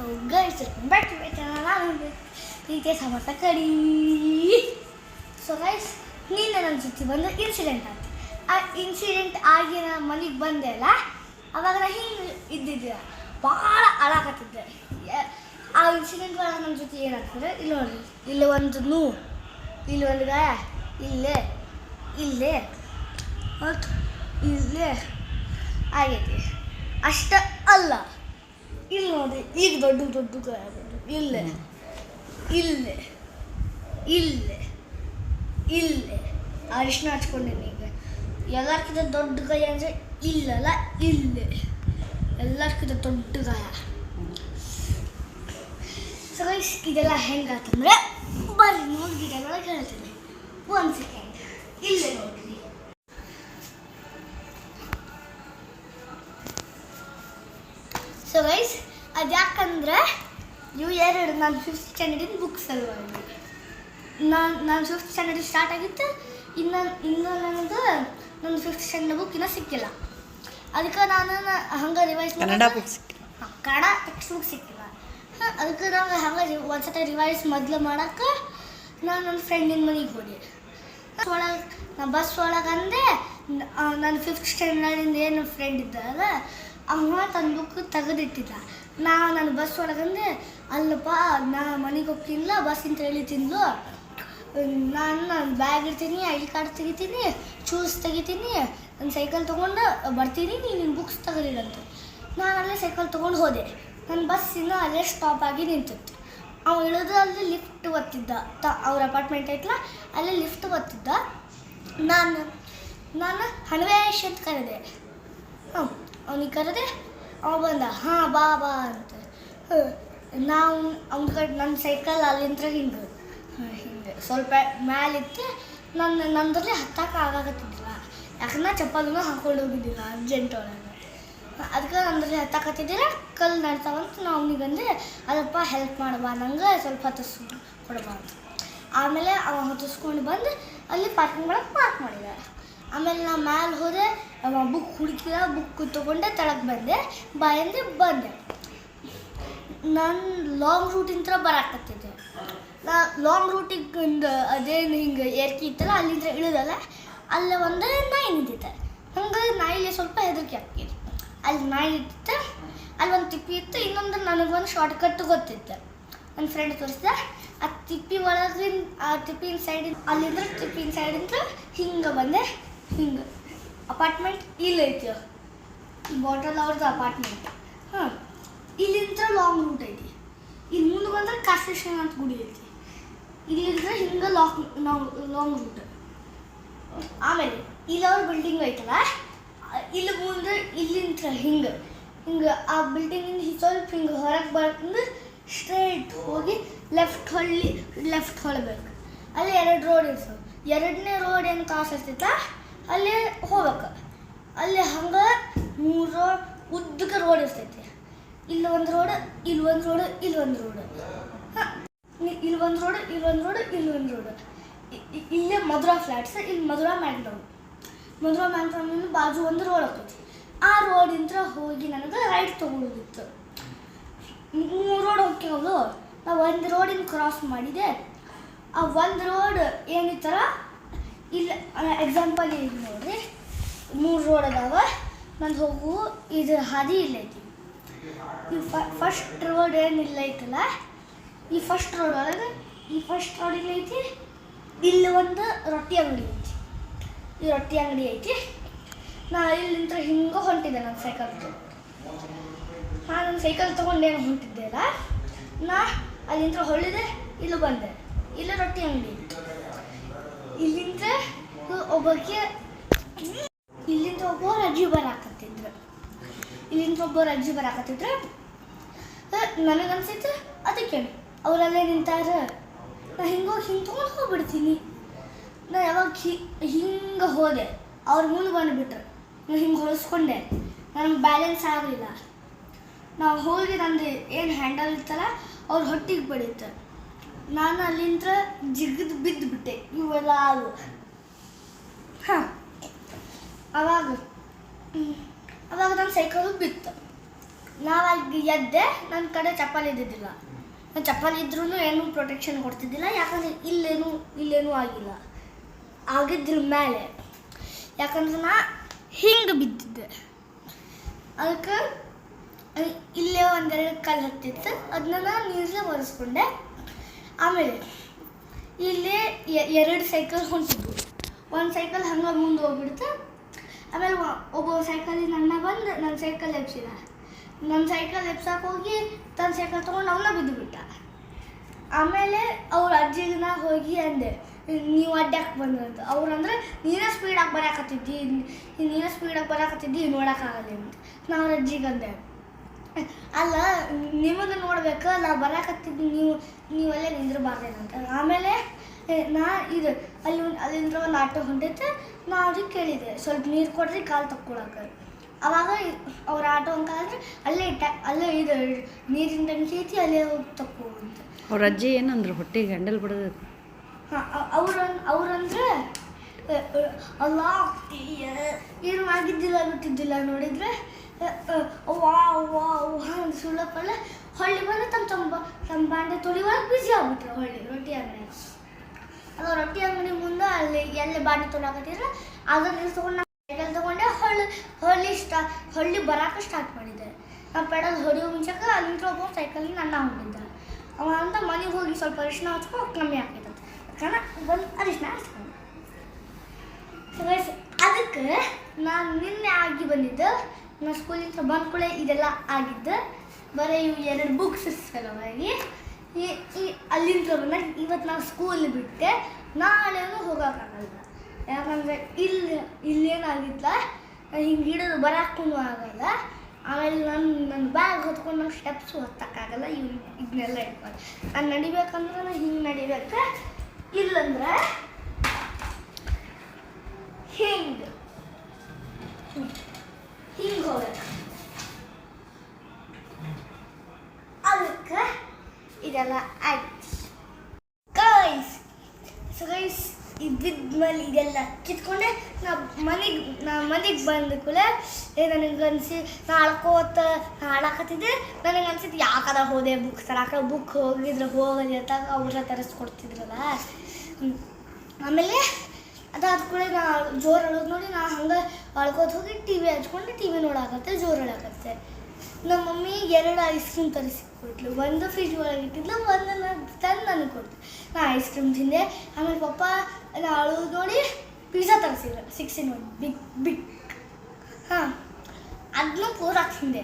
So guys back to my channel ನಾನು ಪ್ರೀತಿಯ ಸಮರ್ಥ ಕಡಿ ಸೊ ಗೈಸ್ ನಿನ್ನೆ ನನ್ನ ಜೊತೆ ಬಂದು ಇನ್ಸಿಡೆಂಟ್ ಆಯ್ತು. ಆ ಇನ್ಸಿಡೆಂಟ್ ಆಗಿ ನಾನು ಮನೆಗೆ ಬಂದೆ ಅಲ್ಲ? ಅವಾಗ ನಾ ಹಿಂಗೆ ಇದ್ದಿದ್ದೆ. ಭಾಳ ಅಳಾಕತ್ತಿದ್ದೆ. ಆ ಇನ್ಸಿಡೆಂಟ್ ಒಳಗೆ ನನ್ನ ಜೊತೆ ಏನಾಗ್ತದೆ? ಇಲ್ಲಿ ನೋಡಿ ಇಲ್ಲಿ ಒಂದು ನೂ ಇಲ್ಲಿ ಒಂದು ಗಾಯ. ಇಲ್ಲೇ. ಇಲ್ಲೇ. ಮತ್ತು ಇಲ್ಲೇ. ಆಗೈತಿ. ಅಷ್ಟ ಅಲ್ಲ. ಇಲ್ಲಿ ನೋಡಿ ಈಗ ದೊಡ್ಡ ದೊಡ್ಡ ಗಾಯ ಬಂದು ಇಲ್ಲೇ ಇಲ್ಲೇ. ಇಲ್ಲೇ. ಇಲ್ಲೇ. ಅರಿಶಿನ ಹಚ್ಕೊಂಡಿನಿ ಈಗ. ಎಲ್ಲರ್ಕಿಂತ ದೊಡ್ಡ ಗಾಯ ಅಂದರೆ ಇಲ್ಲಲ್ಲ ಇಲ್ಲೇ. ಎಲ್ಲರ್ಕಿಂತ ದೊಡ್ಡ ಗಾಯ. ಸೊ ಗೈಸ್ ಇದೆಲ್ಲ ಹೆಂಗಾತಂದ್ರೆ ಬರ್ರಿ ನೋಡಿ ಗಿಡಗಳಿಗೆ ಹೇಳ್ತೀನಿ. ಒಂದು ಸೆಕೆಂಡ್ ಇಲ್ಲೇ ನೋಡ್ರಿ. ಸೊ ಗೈಸ್ ಅದು ಯಾಕಂದ್ರೆ ಇವು ಎರಡು ನಾನು ಫಿಫ್ತ್ ಸ್ಟ್ಯಾಂಡರ್ಡಿನ ಬುಕ್ಸ್ ಸಲುವಾಗಿ ನಾನು ನಾನು ಫಿಫ್ತ್ ಸ್ಟ್ಯಾಂಡರ್ಡ್ ಸ್ಟಾರ್ಟ್ ಆಗಿತ್ತು ಇನ್ನು ಇನ್ನು ನನಗೆ ನನ್ನ ಫಿಫ್ತ್ ಸ್ಟ್ಯಾಂಡರ್ಡ್ ಬುಕ್ ಇನ್ನೂ ಸಿಕ್ಕಿಲ್ಲ. ಅದಕ್ಕೆ ನಾನು ಹಂಗೆ revise Kannada books Kannada textbook ಸಿಕ್ಕಿಲ್ಲ. ಹಾಂ ಅದಕ್ಕೆ ನಾವು ಹಂಗೆ ಒಂದ್ಸತಿ ರಿವೈಸ್ ಮೊದಲು ಮಾಡೋಕ್ಕೆ ನಾನು ನನ್ನ ಫ್ರೆಂಡಿನ ಮನೆಗೆ ಹೋದೆ. ಒಳಗೆ ನಾ ಬಸ್ ಒಳಗೆ ಅಂದೆ ನನ್ನ ಫಿಫ್ತ್ ಸ್ಟ್ಯಾಂಡರ್ಡಿಂದ ಏನು ಫ್ರೆಂಡ್ ಇದ್ದಾಗ ಅಮ್ಮ ತನ್ನ ಬುಕ್ ತೆಗೆದಿಟ್ಟಿದ್ದ. ನಾ ನನ್ನ ಬಸ್ ಒಳಗಂದೆ, ಅಲ್ಲಪ್ಪ, ನಾ ಮನೆಗೆ ಹೋಗ್ತೀನಿಲ್ಲ ಬಸ್ ಅಂತ ಹೇಳಿ ತಿಂದು ನಾನು ನನ್ನ ಬ್ಯಾಗ್ ಇರ್ತೀನಿ ಐ ಡಿ ಕಾರ್ಡ್ ತೆಗಿತೀನಿ ಶೂಸ್ ತೆಗಿತೀನಿ ನನ್ನ ಸೈಕಲ್ ತೊಗೊಂಡು ಬರ್ತೀನಿ, ನೀನು ನಿನ್ನ ಬುಕ್ಸ್ ತಗೊಂಡಿರಂತ ನಾನು ಅಲ್ಲೇ ಸೈಕಲ್ ತೊಗೊಂಡು ಹೋದೆ. ನನ್ನ ಬಸ್ ಇನ್ನೂ ಅಲ್ಲೇ ಸ್ಟಾಪ್ ಆಗಿ ನಿಂತಿತ್ತು. ಅವ್ನು ಇಳಿದು ಅಲ್ಲಿ ಲಿಫ್ಟ್ ಒತ್ತಿದ್ದ. ತ, ಅವ್ರ ಅಪಾರ್ಟ್ಮೆಂಟ್ ಐತಲ್ಲ ಅಲ್ಲೇ ಲಿಫ್ಟ್ ಒತ್ತಿದ್ದ. ನಾನು ನಾನು ಹಣವೇಶ್ ಅಂತ ಕರೆದೆ. ಹಾಂ ಅವನಿಗೆ ಕರೆದೆ ಅವ ಬಂದ ಹಾಂ, ಬಾ ಬಾ ಅಂತ. ನಾವು ಅವ್ನ ಕಡೆ ನನ್ನ ಸೈಕಲ್ ಅಲ್ಲಿಂದ ಹಿಂಗೆ. ಹಿಂಗೆ. ಸ್ವಲ್ಪ ಮ್ಯಾಲಿತ್ತು ನನ್ನ ನಂದ್ರಲ್ಲಿ ಹತ್ತಕ್ಕೆ ಆಗಾಕತ್ತಿದ್ದಿಲ್ಲ. ಯಾಕಂದ್ರೆ ಚಪ್ಪಲನ್ನು ಹಾಕೊಂಡು ಹೋಗಿದ್ದಿಲ್ಲ ಅರ್ಜೆಂಟ್ ಒಳಗೆ. ಅದಕ್ಕೆ ನಂದ್ರಲ್ಲಿ ಹತ್ತಕತ್ತಿದ್ದಿಲ್ಲ ಕಲ್ಲು ನಡ್ತಾವಂತ ನಾವು ಅವನಿಗೆ ಅಂದರೆ ಅದಪ್ಪ ಹೆಲ್ಪ್ ಮಾಡಬಾ ನಂಗೆ ಸ್ವಲ್ಪ ಹತ್ತಿಸ್ ಕೊಡಬಾ ಅಂತ. ಆಮೇಲೆ ಅವ ಹೊತ್ತಿಸ್ಕೊಂಡು ಬಂದು ಅಲ್ಲಿ ಪಾರ್ಕಿಂಗ್ ಒಳಗೆ ಪಾರ್ಕ್ ಮಾಡಿದ. ಆಮೇಲೆ ನಾ ಮ್ಯಾಲೆ ಹೋದೆ ಬುಕ್ ಹುಡುಕಿದ ಬುಕ್ ತೊಗೊಂಡೆ ತಳಕ್ಕೆ ಬಂದೆ ಬಾಯಂದೆ ಬಂದೆ. ನಾನು ಲಾಂಗ್ ರೂಟಿಂದ ಬರಾಕತ್ತಿದ್ದೆ ನಾ ಲಾಂಗ್ ರೂಟಿಗೆ ಒಂದು ಅದೇನು ಹಿಂಗೆ ಏರ್ಕಿ ಇತ್ತಲ್ಲ ಅಲ್ಲಿಂದ ಇಳಿದಲ್ಲ, ಅಲ್ಲೇ ಒಂದು ನಾಯಿ ನಿಂತಿತ್ತೆ. ಹಂಗೆ ನಾಯಿಲಿ ಸ್ವಲ್ಪ ಹೆದರಿಕೆ ಹಾಕಿದ್ದೆ ಅಲ್ಲಿ ನಾಯಿ ಇತ್ತು, ಅಲ್ಲಿ ಒಂದು ತಿಪ್ಪಿ ಇತ್ತು, ಇನ್ನೊಂದು ನನಗೊಂದು ಶಾರ್ಟ್ ಕಟ್ ಗೊತ್ತಿತ್ತು. ನನ್ನ ಫ್ರೆಂಡ್ ತೋರಿಸ್ದೆ, ಆ ತಿಪ್ಪಿ ಒಳಗಿನ, ಆ ತಿಪ್ಪಿನ ಸೈಡಿಂದ ಅಲ್ಲಿಂದ ತಿಪ್ಪಿನ ಸೈಡಿಂದ ಹಿಂಗೆ ಬಂದೆ. ಹಿಂಗೆ. ಅಪಾರ್ಟ್ಮೆಂಟ್ ಇಲ್ಲೈತಿ ಬಾಟಲ್ ಅವ್ರದ್ದು ಅಪಾರ್ಟ್ಮೆಂಟ್ ಹಾಂ. ಇಲ್ಲಿಂದ ಲಾಂಗ್ ರೂಟ್ ಐತಿ. ಇಲ್ಲಿ ಮುಂದೆ ಬಂದ್ರೆ ಕಾಶೇಶ್ವರ ಅಂತ ಗುಡಿ ಐತಿ. ಇಲ್ಲಿಂದ ಹಿಂಗೆ ಲಾಂಗ್ ಲಾಂಗ್ ರೂಟ್ ಆಮೇಲೆ, ಇಲ್ಲಿ ಅವ್ರ ಬಿಲ್ಡಿಂಗ್ ಐತಲ್ಲ, ಇಲ್ಲಿ ಮುಂದೆ ಇಲ್ಲಿಂದ ಹಿಂಗೆ. ಹಿಂಗೆ ಆ ಬಿಲ್ಡಿಂಗಿಂದ ಸ್ವಲ್ಪ ಹಿಂಗೆ ಹೊರಗೆ ಬಂದು ಸ್ಟ್ರೈಟ್ ಹೋಗಿ ಲೆಫ್ಟ್ ಹೊಳ್ಳಿ ಲೆಫ್ಟ್ ಹೊಳ್ಬೇಕು. ಅಲ್ಲಿ ಎರಡು ರೋಡ್ ಇರ್ತವೆ. ಎರಡನೇ ರೋಡ್ ಏನು ಕಾಣಿಸ್ತೈತ ಅಲ್ಲಿ ಹೋಗ್ಬೇಕು. ಅಲ್ಲಿ ಹಂಗೆ ಮೂರು ಉದ್ದಕ್ಕೆ ರೋಡ್ ಇರ್ತೈತಿ. ಇಲ್ಲಿ ಒಂದು ರೋಡ್ ಇಲ್ಲಿ ಒಂದು ರೋಡ್ ಇಲ್ಲಿ ಒಂದು ರೋಡ್ ಇಲ್ಲಿ ಒಂದು ರೋಡ್ ಇಲ್ಲಿ ಒಂದು ರೋಡ್ ಇಲ್ಲಿ ಒಂದು ರೋಡ್ ಇಲ್ಲೇ ಮಧುರಾ ಫ್ಲ್ಯಾಟ್ಸ್ ಇಲ್ಲಿ ಮಧುರಾ ಮ್ಯಾಗ್ಡೌನ್ ಮಧುರಾ ಮ್ಯಾಗ್ಡೌನ್ ಬಾಜು ಒಂದು ರೋಡ್ ಆಗ್ತೈತಿ. ಆ ರೋಡಿಂದ ಹೋಗಿ ನನಗೆ ರೈಟ್ ತೊಗೊಳೋದಿತ್ತು. ಮೂರು ರೋಡ್ ಹೋಗ್ತೀವಲ್ಲ ನಾವು ಒಂದು ರೋಡಿನ ಕ್ರಾಸ್ ಮಾಡಿದೆ. ಆ ಒಂದು ರೋಡ್ ಏನಿತ್ತಲ್ಲ ಇಲ್ಲ ಎಕ್ಸಾಂಪಲ್ ಈಗ ನೋಡ್ರಿ ಮೂರು ರೋಡ್ ಅದಾವ. ನಾನು ಹೋಗು ಇದು ಹಾದಿ ಇಲ್ಲೈತಿ ಈ ಫಸ್ಟ್ ರೋಡ್ ಏನು ಇಲ್ಲೈತಲ್ಲ ಈ ಫಸ್ಟ್ ರೋಡ್ ಒಳಗೆ, ಈ ಫಸ್ಟ್ ರೋಡ್ ಇಲ್ಲೈತಿ ಇಲ್ಲಿ ಒಂದು ರೊಟ್ಟಿ ಅಂಗಡಿ ಐತಿ. ಈ ರೊಟ್ಟಿ ಅಂಗಡಿ ಐತಿ. ನಾ ಇಲ್ಲಿಂದ ಹಿಂಗೆ ಹೊಂಟಿದ್ದೆ ನನ್ನ ಸೈಕಲ್ ನಾನು ನನ್ನ ಸೈಕಲ್ ತೊಗೊಂಡೇನು ಹೊಂಟಿದ್ದೆ ಅಲ್ಲ, ನಾ ಅಲ್ಲಿಂದ ಹೊಳ್ಳಿದೆ, ಇಲ್ಲಿ ಬಂದೆ. ಇಲ್ಲಿ ರೊಟ್ಟಿ ಅಂಗಡಿ ಇಲ್ಲಿಂದ ಒಬ್ಬಕ್ಕೆ ಇಲ್ಲಿಂದ ಒಬ್ಬರು ಅಜ್ಜಿ ಬರಾಕತ್ತಿದ್ರು. ಇಲ್ಲಿಂದ ಒಬ್ಬರು ಅಜ್ಜಿ ಬರಾಕತ್ತಿದ್ರು. ನನಗನ್ಸೈತೆ ಅದಕ್ಕೆ ಅವರಲ್ಲೇ ನಿಂತಾರ. ನಾ ಹಿಂಗೋ ಹಿಂಗೆ ತೊಗೊಂಡು ಹೋಗ್ಬಿಡ್ತೀನಿ. ನಾ ಯಾವಾಗ ಹಿ, ಹಿಂಗೆ ಹೋದೆ, ಅವ್ರ ಮುಂದೆ ಬಂದುಬಿಟ್ರು. ನಾ ಹಿಂಗೆ ಹೊಲಿಸ್ಕೊಂಡೆ, ನನಗೆ ಬ್ಯಾಲೆನ್ಸ್ ಆಗಲಿಲ್ಲ. ನಾವು ಹೋಗಿ ನಂದು ಏನು ಹ್ಯಾಂಡಲ್ ಇತ್ತಲ್ಲ, ಅವ್ರ ಹೊಟ್ಟಿಗೆ ಬಡಿತು ನಾನು ಅಲ್ಲಿಂದ ಜಿಗಿದು ಬಿದ್ದು ಬಿಟ್ಟೆ. ಇವೆಲ್ಲ ಹಾಲು ಹಾಂ. ಅವಾಗ ಅವಾಗ ನನ್ನ ಸೈಕಲ್ ಬಿತ್ತು. ನಾವಾಗಿ ಎದ್ದೆ ನನ್ನ ಕಡೆ ಚಪ್ಪಲಿ ಇದ್ದಿದ್ದಿಲ್ಲ. ನಾನು ಚಪ್ಪಲಿ ಇದ್ರೂ ಏನೂ ಪ್ರೊಟೆಕ್ಷನ್ ಕೊಡ್ತಿದ್ದಿಲ್ಲ, ಯಾಕಂದ್ರೆ ಇಲ್ಲೇನು, ಇಲ್ಲೇನೂ ಆಗಿಲ್ಲ. ಆಗಿದ್ದಿಲ್ಲ ಮೇಲೆ. ಯಾಕಂದ್ರೆ ನಾ ಹಿಂಗೆ ಬಿದ್ದಿದ್ದೆ. ಅದಕ್ಕೆ, ಇಲ್ಲೇ ಒಂದೆರಡು ಕಲ್ಲು ಹತ್ತಿತ್ತು. ಅದನ್ನ ನಾನು ನೀರ್ಲೆ ಒರೆಸ್ಕೊಂಡೆ. ಆಮೇಲೆ ಇಲ್ಲಿ ಎರಡು ಸೈಕಲ್ ಹೊಂಟಿದ್ವು. ಒಂದು ಸೈಕಲ್ ಹಂಗೆ ಮುಂದೆ ಹೋಗ್ಬಿಡ್ತು. ಆಮೇಲೆ ಒಬ್ಬ ಸೈಕಲಿನ ಅಣ್ಣ ಬಂದು ನನ್ನ ಸೈಕಲ್ ಎಪ್ಸಿದ ನನ್ನ ಸೈಕಲ್ ಎಪ್ಸಕ್ಕೆ ಹೋಗಿ ತನ್ನ ಸೈಕಲ್ ತೊಗೊಂಡು ಅವನ ಬಿದ್ದು ಬಿಟ್ಟ. ಆಮೇಲೆ ಅವ್ರ ಅಜ್ಜಿಗೆ ನಾ ಹೋಗಿ ಅಂದೆ, ನೀವು ಅಡ್ಡಕ್ಕೆ ಅಂತ. ಅವ್ರು ಅಂದರೆ, ನೀನೇ ಸ್ಪೀಡಾಗಿ ಬರಕತ್ತಿದ್ದಿ ನೀನೇ ಸ್ಪೀಡಾಗಿ ಬರಕತ್ತಿದ್ದಿ ನೋಡೋಕ್ಕಾಗಲ್ಲ ಅಂತ. ನಾನು ಅಜ್ಜಿಗೆ ಅಂದೆ. ಅಲ್ಲ ನಿಮಗೆ ನೋಡ್ಬೇಕು ನಾವು ಬರಕತ್ತಿದ್ದು ನೀವು ನೀವಲ್ಲೇ ನಿಂದಿರಬಾರ್ದೇನಂತ. ಆಮೇಲೆ ನಾ ಇದು ಅಲ್ಲಿ ಅಲ್ಲಿಂದ್ರ ಅಲ್ಲಿಂದ ಒಂದು ಆಟೋ ಹೊಂಟೈತೆ ನಾ ಅವ್ರಿಗೆ ಕೇಳಿದೆ ಸ್ವಲ್ಪ ನೀರು ಕೊಡ್ರಿ ಕಾಲು ತಕ್ಕೊಳಕ್ಕೆ ಅವಾಗ ಅವ್ರ ಆಟೋ ಅಂತ ಅಂದ್ರೆ ಅಲ್ಲೇ ಇಟ್ಟ ಅಲ್ಲೇ ಇದು ನೀರಿನ ಟಂಕಿ ಐತಿ ಅಲ್ಲೇ ಹೋಗಿ ತಕ್ಕೋ ಅಂತ. ಅವ್ರ ಅಜ್ಜಿ ಏನಂದ್ರು ಹೊಟ್ಟೆ ಗಂಡಲ್ ಬಿಡೋದು ಹಾಂ ಅವ್ರನ್ ಅವ್ರಂದ್ರೆ ಅಲ್ಲ ಏನು ಆಗಿದ್ದಿಲ್ಲ ಬಿಟ್ಟಿದ್ದಿಲ್ಲ ನೋಡಿದ್ರೆ ಸುಳ್ಳಪ್ಪಲ್ಲ? ಹೊಳ್ಳಿ ಬಂದು ತಮ್ಮ ತಮ್ಮ ತಮ್ಮ ಬಾಂಡೆ ತೊಳಿವಾಗ ಬಿಸಿ ಆಗ್ಬಿಟ್ರು ಹೊಳ್ಳಿ, ರೊಟ್ಟಿ ಅಂಗಡಿ ಅದು ರೊಟ್ಟಿ ಅಂಗಡಿ ಮುಂದೆ ಅಲ್ಲಿ ಎಲ್ಲಿ ಬಾಂಡೆ ತೊಳಕತ್ತಿದ್ರೆ ಅದನ್ನ ತೊಗೊಂಡು ಸೈಕಲ್ ತೊಗೊಂಡೆ, ಹೊಳ್ಳಿ ಹೊಳ್ಳಿ ಸ್ಟಾ, ಹೊಳ್ಳಿ ಬರಾಕ ಸ್ಟಾರ್ಟ್ ಮಾಡಿದ್ದೆ. ನಮ್ಮ ಪೆಡಲ್ ಹೊಡೆಯೋ ಮುಂಚೆಗೆ ಅಲ್ಲಿಂದ ಒಬ್ಬ ಸೈಕಲ್ನ ನನ್ನ ಹೊಂಟಿದ್ದ ಅವ ಅಂತ ಮನೆಗೆ ಹೋಗಿ ಸ್ವಲ್ಪ ಅರಿಶಿನ ಹಚ್ಕೊ ಕಮ್ಮಿ ಆಗ್ತೈತೆ ಕಣ ಬಂದು ಅರಿಶಿನ ಹಚ್ಕೊಂಡು. ಅದಕ್ಕೆ ನಾನು ನಿನ್ನೆ ಆಗಿ ಬಂದಿದ್ದು ನಾ ಸ್ಕೂಲಿಂದ ಬಂದ ಕೂಡ ಇದೆಲ್ಲ ಆಗಿದ್ದು, ಬರೀ ಇವು ಎರಡು ಬುಕ್ಸ್ ಸಲುವಾಗಿ ಈ ಅಲ್ಲಿಂದ ಇವತ್ತು ನಾವು ಸ್ಕೂಲ್ ಬಿಟ್ಟೆ, ನಾಳೆನೂ ಹೋಗೋಕ್ಕಾಗಲ್ಲ. ಯಾಕಂದರೆ ಇಲ್ಲಿ, ಇಲ್ಲೇನಾಗಿಲ್ಲ. ಹಿಂಗೆ ಹಿಡಿದು ಬರೋಕ್ಕೂ ಆಗಲ್ಲ. ಆಮೇಲೆ ನನ್ನ ನನ್ನ ಬ್ಯಾಗ್ ಹೊತ್ಕೊಂಡು ನಂಗೆ ಸ್ಟೆಪ್ಸು ಹೊತ್ತಕ್ಕಾಗಲ್ಲ ಇವ್ ಇದನ್ನೆಲ್ಲ ಇಟ್ಕೊಂಡು. ನಾನು ನಡಿಬೇಕಂದ್ರೆ ನಾನು ಹಿಂಗೆ ನಡಿಬೇಕು, ಇಲ್ಲಂದ್ರೆ ಹಿಂಗೆ. ಇದೆಲ್ಲ ಆಯ್ತು. ಗೈಸ್ ಸೊ ಗೈಸ್ ಇದ್ದಿದ್ಮೇಲೆ ಇದೆಲ್ಲ ಕಿತ್ಕೊಂಡೆ, ನಾ ಮನೆಗೆ ನಾ ಮನೆಗೆ ಬಂದ ಕೂಡ ಏ, ನನಗೆ ಅನ್ಸಿ, ನಾ ಅಳ್ಕೋತ ನಾ ಆಡಾಕತ್ತಿದ್ದೆ ನನಗೆ ಅನ್ಸಿದ್ದು ಯಾಕದ ಹೋದೆ ಬುಕ್ ತರಾಕ ಬುಕ್ ಹೋಗಿದ್ರೆ ಹೋಗಲಿ ಅಂತ ಅವ್ರ ತರಿಸ್ಕೊಡ್ತಿದ್ರಲ್ಲ. ಆಮೇಲೆ ಅದಾದ ಕೂಡ ನಾ ಜೋರು ಅಳೋದು ನೋಡಿ, ನಾ ಹಂಗೆ ಅಳ್ಕೋತ ಹೋಗಿ ಟಿ ವಿ ಹಚ್ಕೊಂಡು ಟಿ ವಿ ನೋಡಾಕತ್ತೆ, ಜೋರು ಅಳಾಕತ್ತೆ. ನಮ್ಮ ಮಮ್ಮಿ ಎರಡು ಐಸ್ ಕ್ರೀಮ್ ತರಿಸಿ ಕೊಟ್ಲು. ಒಂದು ಫ್ರಿಜ್ ಒಳಗೆ ಇಟ್ಟಿದ್ಲು ಒಂದು ತಂದು ನನಗೆ ಕೊಡ್ತು ನಾ ಐಸ್ ಕ್ರೀಮ್ ತಿಂದೆ. ಆಮೇಲೆ ಪಪ್ಪ ನಾಳು ನೋಡಿ pizza ತರಿಸಿದ್ರು. Six in one big big ಹಾಂ ಅದನ್ನು ಪೂರ ತಿಂದೆ.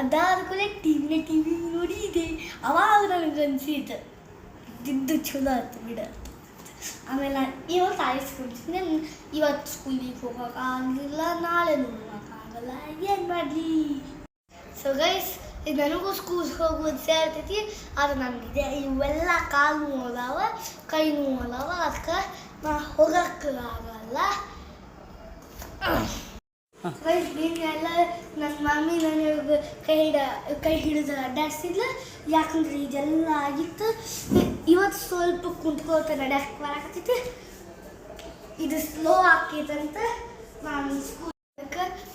ಅದಾದ ಕೂಡ ಟಿ ವಿ ಟಿ ವಿ ನೋಡಿದೆ ಅವಾಗ ನನಗೆ ಅನ್ಸಿತ್ತು, ಇದ್ದಿದ್ದು ಚಲೋ ಆಯ್ತು ಬಿಡ ಆಮೇಲೆ ನಾನು ಇವತ್ತು ಐಸ್ ಕ್ರೀಮ್ ತಿಂದೆ. ಇವತ್ತು ಸ್ಕೂಲಿಗೆ ಹೋಗೋಕ್ಕಾಗಲಿಲ್ಲ, ನಾಳೆ ನೋಡೋಕ್ಕಾಗಲ್ಲ ಏನು ಮಾಡಲಿ? ಸೊ ಗೈಸ್ ಇದು ನನಗೂ ಸ್ಕೂಲ್ಗೆ ಹೋಗೋದು ಸೇರ್ತೈತಿ ಅದು ನನಗಿದೆ ಇವೆಲ್ಲ ಕಾಲು ಅದಾವ ಕೈ ನೋವು ಅದಾವ ಅದಕ್ಕೆ ನಾ ಹೋಗಕ್ಕೆ ಆಗಲ್ಲ. ಗೈಸ್ ನಿನ್ನೆಲ್ಲ ನನ್ನ ಮಮ್ಮಿ ನನಗೆ ಕೈ ಹಿಡ, ಕೈ ಹಿಡಿದು ಅಡ್ಡಾಡ್ಸಿದ್ಲು. ಯಾಕಂದ್ರೆ ಇದೆಲ್ಲ ಆಗಿತ್ತು. ಇವತ್ತು ಸ್ವಲ್ಪ ಕುಂತ್ಕೋತ ನಡೆಯಕ್ಕೆ ಬರಾಕತ್ತೈತಿ. ಇದು ಸ್ಲೋ ಆಕೈತಂತ ನಾನು ಸ್ಕೂಲ್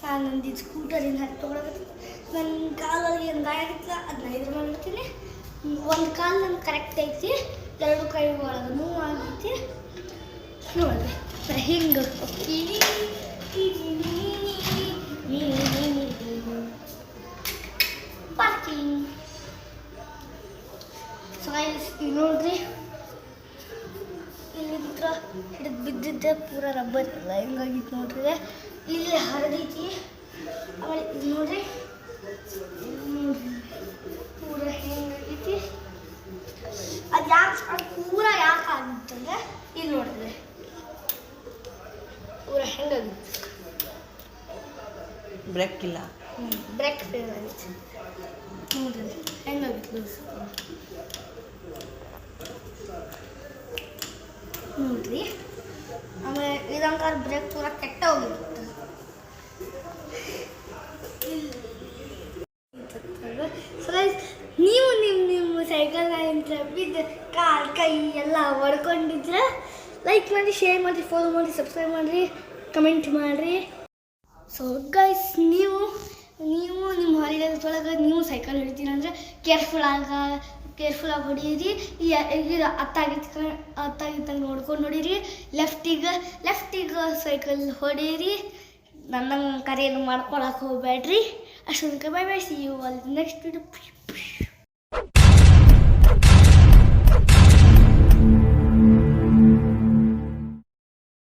ನಾನು ನಂದು ಸ್ಕೂಟರಿಂದ ಹತ್ತಿ ತೊಗೊಳಕತ್ತೀನಿ ನನ್ನ ಕಾಲಲ್ಲಿ ಏನು ಗಾಯ ಆಗಿತ್ತು ಅದನ್ನ ಇದ್ರ ಮಾಡ್ತೀನಿ ಒಂದು ಕಾಲು ನನ್ನ ಕರೆಕ್ಟ್ ಐತಿ, ಎರಡು ಕೈ ಒಳಗೆ ನೋವು ಆಗೈತಿ. ನೋಡಿ ಹಿಂಗೆ ಪಾರ್ಕಿಂಗ್. ಸಾಯ್ಸ್ ನೋಡ್ರಿ. ಇಲ್ಲಿಂತ್ರ ಹಿಡಿದು ಬಿದ್ದಿದ್ದೆ, ಪೂರ ರಬ್ಬರ್ ಎಲ್ಲ ಹೆಂಗಾಗಿತ್ತು ನೋಡ್ರಿ. ಇಲ್ಲಿ ಹರಿದೈತಿ ಆಮೇಲೆ ನೋಡ್ರಿ. ಇಲ್ಲಿ ನೋಡ್ರಿ ಪೂರ ಹೆಂಗಾಗೈತಿ ಅದು ಯಾಕೆ ಅದು ಪೂರ ಯಾಕೆ ಆಗಿತ್ತಂದ್ರೆ ಇಲ್ಲಿ ನೋಡಿದ್ರೆ. ಪೂರ ಹೆಂಗಾಗಿತ್ತು ಬ್ರೇಕ್ ಇಲ್ಲ. ಬ್ರೇಕ್ ಫೇಲ್ ಆಗಿತ್ತು. ನೋಡ್ರಿ ಹೆಂಗಾಗಿತ್ತು ನೋಡ್ರಿ. ಆಮೇಲೆ ಇದಂಗಾರ ಬ್ರೇಕ್ ಪೂರ ಕೆಟ್ಟ ಹೋಗಿತ್ತು ಸೊ ಗೈಸ್ ನೀವು ನಿಮ್ಮ ನಿಮ್ಮ ಸೈಕಲ್ನಿಂದ ಬಿದ್ದು ಕಾಲು, ಕೈ ಎಲ್ಲ ಹೊಡ್ಕೊಂಡಿದ್ರೆ ಲೈಕ್ ಮಾಡಿ ಶೇರ್ ಮಾಡಿ ಫಾಲೋ ಮಾಡಿ ಸಬ್ಸ್ಕ್ರೈಬ್ ಮಾಡಿರಿ ಕಮೆಂಟ್ ಮಾಡಿರಿ ಸೊ ಗೈಸ್ ನೀವು ನೀವು ನಿಮ್ಮ ಹಾಲಿಡೇಸ್ ಒಳಗೆ ನೀವು ಸೈಕಲ್ ಹೊಡಿತೀರ ಅಂದರೆ ಕೇರ್ಫುಲ್ ಆಗ ಕೇರ್ಫುಲ್ಲಾಗಿ ಹೊಡೀರಿ. ಇದು ಅತ್ತಾಗಿತ್ತು ಹತ್ತಾಗಿತ್ತಂಗೆ ನೋಡ್ಕೊಂಡು ನೋಡಿರಿ ಲೆಫ್ಟಿಗೆ ಲೆಫ್ಟಿಗೆ ಸೈಕಲ್ ಹೊಡೀರಿ. ನನ್ನ ಕರೆಯನ್ನು ಮಾಡ್ಕೊಳಕ್ಕೆ ಹೋಗ್ಬೇಡ್ರಿ. ಅಷ್ಟೊಂದು bye bye see you all next video